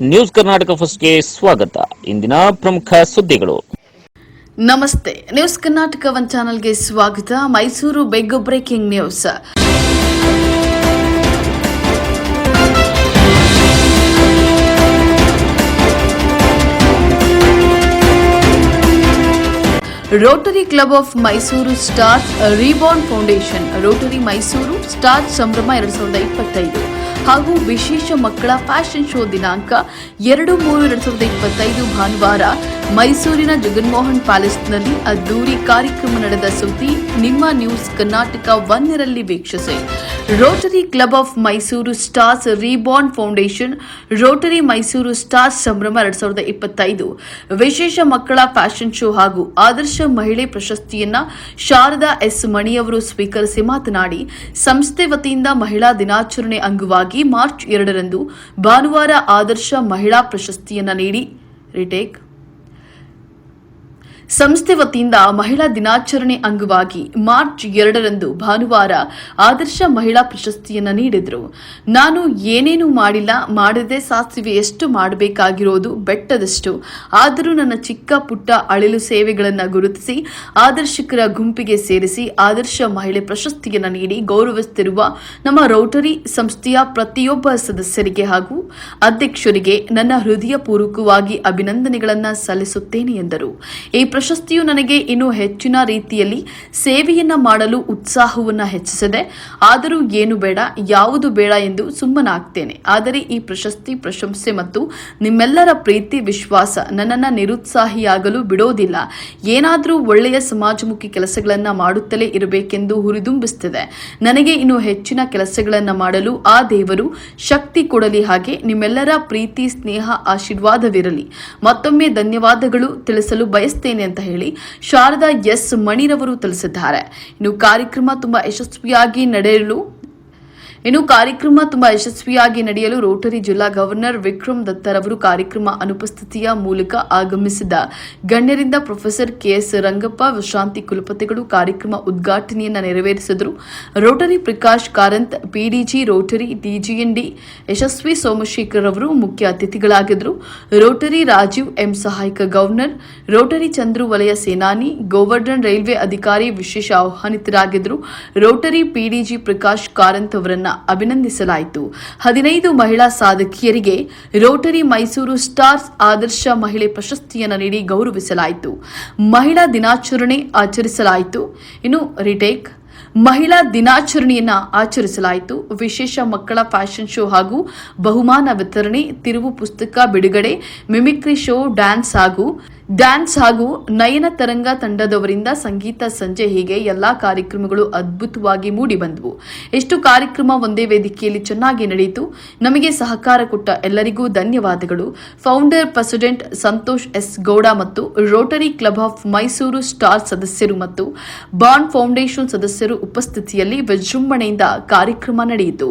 News Karnataka ಫಸ್ಟ್ಗೆ ಸ್ವಾಗತ. ಇಂದಿನ ಪ್ರಮುಖ ಸುದ್ದಿಗಳು. ನಮಸ್ತೆ. ನ್ಯೂಸ್ ಕರ್ನಾಟಕ ಒನ್ ಚಾನೆಲ್ಗೆ ಸ್ವಾಗತ. Mysuru big breaking news. Rotary club of Mysuru star reborn foundation. Rotary Mysuru star ಸಂಭ್ರಮ ಎರಡ್ ಸಾವಿರದ ಇಪ್ಪತ್ತೈದು. ಹಾಗೂ ವಿಶೇಷ ಮಕ್ಕಳ ಫ್ಯಾಷನ್ ಶೋ ದಿನಾಂಕ ಎರಡು ಮೂರು ಎರಡ್ ಸಾವಿರದ ಇಪ್ಪತ್ತೈದು ಭಾನುವಾರ ಮೈಸೂರಿನ ಜಗನ್ಮೋಹನ್ ಪ್ಯಾಲೇಸ್ನಲ್ಲಿ ಅದ್ದೂರಿ ಕಾರ್ಯಕ್ರಮ ನಡೆದ ಸುದ್ದಿ ನಿಮ್ಮ ನ್ಯೂಸ್ ಕರ್ನಾಟಕ ಒನ್ನರಲ್ಲಿ ವೀಕ್ಷಿಸಿ. Rotary club of Mysuru stars reborn foundation, Rotary Mysuru stars ಸಂಭ್ರಮ ಎರಡ್ ಸಾವಿರದ ಇಪ್ಪತ್ತೈದು. ವಿಶೇಷ ಮಕ್ಕಳ ಫ್ಯಾಷನ್ ಶೋ ಹಾಗೂ ಆದರ್ಶ ಮಹಿಳೆ ಪ್ರಶಸ್ತಿಯನ್ನ ಶಾರದಾ ಎಸ್ ಮಣಿಯವರು ಸ್ವೀಕರಿಸಿ ಮಾತನಾಡಿ, ಸಂಸ್ಥೆ ವತಿಯಿಂದ ಮಹಿಳಾ ದಿನಾಚರಣೆ ಅಂಗವಾಗಿ ಮಾರ್ಚ್ ಎರಡರಂದು ಭಾನುವಾರ ಆದರ್ಶ ಮಹಿಳಾ ಪ್ರಶಸ್ತಿಯನ್ನು ನೀಡಿ ರಿಟೇಕ್ ಸಂಸ್ಥೆ ವತಿಯಿಂದ ಮಹಿಳಾ ದಿನಾಚರಣೆ ಅಂಗವಾಗಿ ಮಾರ್ಚ್ ಎರಡರಂದು ಭಾನುವಾರ ಆದರ್ಶ ಮಹಿಳಾ ಪ್ರಶಸ್ತಿಯನ್ನು ನೀಡಿದರು. ನಾನು ಏನೇನು ಮಾಡಿಲ್ಲ, ಮಾಡದೆ ಸಾಸಿವೆ ಎಷ್ಟು ಮಾಡಬೇಕಾಗಿರೋದು ಬೆಟ್ಟದಷ್ಟು. ಆದರೂ ನನ್ನ ಚಿಕ್ಕ ಪುಟ್ಟ ಅಳಿಲು ಸೇವೆಗಳನ್ನು ಗುರುತಿಸಿ, ಆದರ್ಶಕರ ಗುಂಪಿಗೆ ಸೇರಿಸಿ ಆದರ್ಶ ಮಹಿಳೆ ಪ್ರಶಸ್ತಿಯನ್ನು ನೀಡಿ ಗೌರವಿಸುತ್ತಿರುವ ನಮ್ಮ ರೋಟರಿ ಸಂಸ್ಥೆಯ ಪ್ರತಿಯೊಬ್ಬ ಸದಸ್ಯರಿಗೆ ಹಾಗೂ ಅಧ್ಯಕ್ಷರಿಗೆ ನನ್ನ ಹೃದಯಪೂರ್ವಕವಾಗಿ ಅಭಿನಂದನೆಗಳನ್ನು ಸಲ್ಲಿಸುತ್ತೇನೆ ಎಂದರು. ಪ್ರಶಸ್ತಿಯು ನನಗೆ ಇನ್ನೂ ಹೆಚ್ಚಿನ ರೀತಿಯಲ್ಲಿ ಸೇವೆಯನ್ನ ಮಾಡಲು ಉತ್ಸಾಹವನ್ನ ಹೆಚ್ಚಿಸಿದೆ. ಆದರೂ ಏನು ಬೇಡ, ಯಾವುದು ಬೇಡ ಎಂದು ಸುಮ್ಮನಾಗ್ತೇನೆ. ಆದರೆ ಈ ಪ್ರಶಸ್ತಿ, ಪ್ರಶಂಸೆ ಮತ್ತು ನಿಮ್ಮೆಲ್ಲರ ಪ್ರೀತಿ, ವಿಶ್ವಾಸ ನನ್ನನ್ನು ನಿರುತ್ಸಾಹಿಯಾಗಲು ಬಿಡೋದಿಲ್ಲ. ಏನಾದರೂ ಒಳ್ಳೆಯ ಸಮಾಜಮುಖಿ ಕೆಲಸಗಳನ್ನು ಮಾಡುತ್ತಲೇ ಇರಬೇಕೆಂದು ಹುರಿದುಂಬಿಸುತ್ತಿದೆ ನನಗೆ ಇನ್ನೂ ಹೆಚ್ಚಿನ ಕೆಲಸಗಳನ್ನು ಮಾಡಲು ಆ ದೇವರು ಶಕ್ತಿ ಕೊಡಲಿ ಹಾಗೆ ನಿಮ್ಮೆಲ್ಲರ ಪ್ರೀತಿ, ಸ್ನೇಹ, ಆಶೀರ್ವಾದವಿರಲಿ. ಮತ್ತೊಮ್ಮೆ ಧನ್ಯವಾದಗಳು ತಿಳಿಸಲು ಬಯಸ್ತೇನೆ ಅಂತ ಹೇಳಿ ಶಾರದಾ ಎಸ್ ಮಣಿರವರು ತಿಳಿಸಿದ್ದಾರೆ. ಇನ್ನು ಕಾರ್ಯಕ್ರಮ ತುಂಬಾ ಯಶಸ್ವಿಯಾಗಿ ನಡೆಯಲು ಇನ್ನು ಕಾರ್ಯಕ್ರಮ ತುಂಬಾ ಯಶಸ್ವಿಯಾಗಿ ನಡೆಯಲು ರೋಟರಿ ಜಿಲ್ಲಾ ಗವರ್ನರ್ ವಿಕ್ರಮ್ ದತ್ತರವರು ಕಾರ್ಯಕ್ರಮ ಅನುಪಸ್ಥಿತಿಯ ಮೂಲಕ ಆಗಮಿಸಿದ. ಗಣ್ಯರಿಂದ ಪ್ರೊಫೆಸರ್ ಕೆಎಸ್ ರಂಗಪ್ಪ, ವಿಶ್ರಾಂತಿ ಕುಲಪತಿಗಳು ಕಾರ್ಯಕ್ರಮ ಉದ್ಘಾಟನೆಯನ್ನು ನೆರವೇರಿಸಿದರು. Rotary Prakash Karanth, PDG Rotary DGND Yashasvi Somashekhar ಅವರು ಮುಖ್ಯ ಅತಿಥಿಗಳಾಗಿದ್ದರು. ರೋಟರಿ ರಾಜೀವ್ ಎಂ ಸಹಾಯಕ ಗವರ್ನರ್, ರೋಟರಿ ಚಂದ್ರು ವಲಯ ಸೇನಾನಿ, ಗೋವರ್ಧನ್ ರೈಲ್ವೆ ಅಧಿಕಾರಿ ವಿಶೇಷ ಆಹ್ವಾನಿತರಾಗಿದ್ದರು. ರೋಟರಿ ಪಿಡಿಜಿ ಪ್ರಕಾಶ್ ಕಾರಂತ್ ಅವರನ್ನ ಅಭಿನಂದಿಸಲಾಯಿತು. ಹದಿನೈದು ಮಹಿಳಾ ಸಾಧಕಿಯರಿಗೆ ರೋಟರಿ ಮೈಸೂರು ಸ್ಟಾರ್ಸ್ ಆದರ್ಶ ಮಹಿಳೆ ಪ್ರಶಸ್ತಿಯನ್ನು ನೀಡಿ ಗೌರವಿಸಲಾಯಿತು. ಮಹಿಳಾ ದಿನಾಚರಣೆ ಆಚರಿಸಲಾಯಿತು. ಇನ್ನು ರಿಟೇಕ್. ಮಹಿಳಾ ದಿನಾಚರಣೆಯನ್ನ ಆಚರಿಸಲಾಯಿತು. ವಿಶೇಷ ಮಕ್ಕಳ ಫ್ಯಾಷನ್ ಶೋ ಹಾಗೂ ಬಹುಮಾನ ವಿತರಣೆ, ತಿರುವು ಪುಸ್ತಕ ಬಿಡುಗಡೆ, ಮಿಮಿಕ್ರಿ ಶೋ, ಡ್ಯಾನ್ಸ್ ಹಾಗೂ ಡ್ಯಾನ್ಸ್ ಹಾಗೂ ನಯನ ತರಂಗ ತಂಡದವರಿಂದ ಸಂಗೀತ ಸಂಜೆ ಹೀಗೆ ಎಲ್ಲಾ ಕಾರ್ಯಕ್ರಮಗಳು ಅದ್ಭುತವಾಗಿ ಮೂಡಿ ಬಂದವು. ಎಷ್ಟು ಕಾರ್ಯಕ್ರಮ ಒಂದೇ ವೇದಿಕೆಯಲ್ಲಿ ಚೆನ್ನಾಗಿ ನಡೆಯಿತು. ನಮಗೆ ಸಹಕಾರ ಕೊಟ್ಟ ಎಲ್ಲರಿಗೂ ಧನ್ಯವಾದಗಳು. Founder president Santosh S Gowda ಮತ್ತು Rotary club of Mysuru star ಸದಸ್ಯರು ಮತ್ತು ಬಾಂಡ್ ಫೌಂಡೇಶನ್ ಸದಸ್ಯರು ಉಪಸ್ಥಿತಿಯಲ್ಲಿ ವಿಜೃಂಭಣೆಯಿಂದ ಕಾರ್ಯಕ್ರಮ ನಡೆಯಿತು.